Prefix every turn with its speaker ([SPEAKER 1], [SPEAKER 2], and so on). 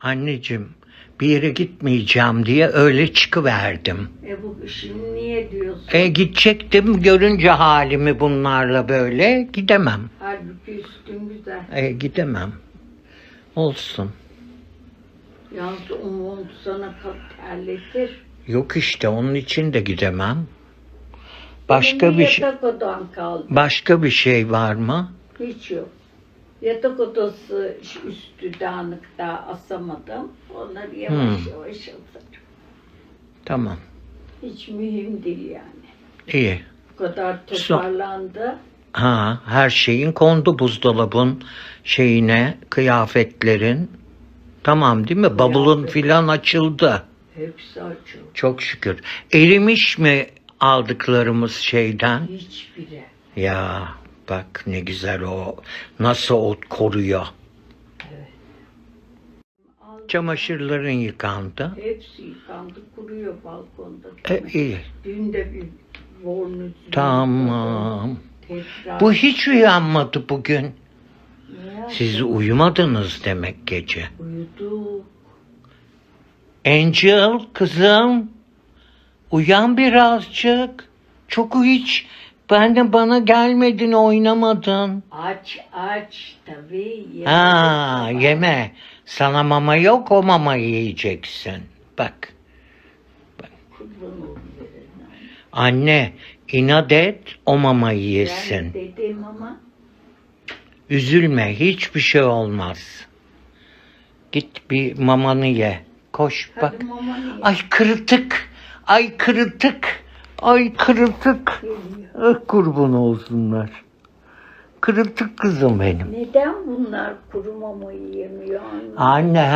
[SPEAKER 1] Anneciğim bir yere gitmeyeceğim diye öyle çıkıverdim.
[SPEAKER 2] E bu şimdi niye diyorsun?
[SPEAKER 1] E gidecektim görünce halimi bunlarla böyle gidemem.
[SPEAKER 2] Halbuki üstün güzel.
[SPEAKER 1] E gidemem. Olsun.
[SPEAKER 2] Yalnız mont sana terletir.
[SPEAKER 1] Yok işte onun için de gidemem. Başka
[SPEAKER 2] Benim
[SPEAKER 1] bir şey başka bir şey var mı?
[SPEAKER 2] Hiç yok. Yatak odası üstü dağınık daha asamadım. Onları yavaş
[SPEAKER 1] Hmm.
[SPEAKER 2] yavaş asarım.
[SPEAKER 1] Tamam.
[SPEAKER 2] Hiç mühim değil yani.
[SPEAKER 1] İyi.
[SPEAKER 2] Bu kadar toparlandı.
[SPEAKER 1] Ha, her şeyin kondu buzdolabın şeyine, kıyafetlerin. Tamam değil mi? Bavulun
[SPEAKER 2] Kıyafet.
[SPEAKER 1] filan açıldı.
[SPEAKER 2] Hepsi açıldı.
[SPEAKER 1] Çok şükür. Erimiş mi aldıklarımız şeyden?
[SPEAKER 2] Hiçbiri.
[SPEAKER 1] Ya bak ne güzel o. Nasıl o koruyor. Çamaşırların yıkandı.
[SPEAKER 2] Hepsi yıkandı, kuruyor balkonda.
[SPEAKER 1] E, iyi.
[SPEAKER 2] Dün de bir bornozlu.
[SPEAKER 1] Tamam.
[SPEAKER 2] Tekrar.
[SPEAKER 1] Bu hiç uyanmadı bugün. Siz uyumadınız demek gece.
[SPEAKER 2] Uyudu.
[SPEAKER 1] Angel kızım uyan birazcık. Çok hiç ben de bana gelmedin oynamadın.
[SPEAKER 2] Aç aç tabii. yemek
[SPEAKER 1] Ha yeme. Sana mama yok o mama yiyeceksin. Bak
[SPEAKER 2] verene.
[SPEAKER 1] anne inat et o mamayı yesin.
[SPEAKER 2] Ben dedim ama
[SPEAKER 1] Üzülme hiçbir şey olmaz. Git bir mamanı ye. Koş bak.
[SPEAKER 2] hadi mama niye
[SPEAKER 1] Ay kırıtık. Ay kırıtık. Ay
[SPEAKER 2] geliyor?
[SPEAKER 1] Ah kurban olsunlar. Kırıtık kızım benim.
[SPEAKER 2] Neden bunlar kuru mamayı yemiyor anne?
[SPEAKER 1] Anne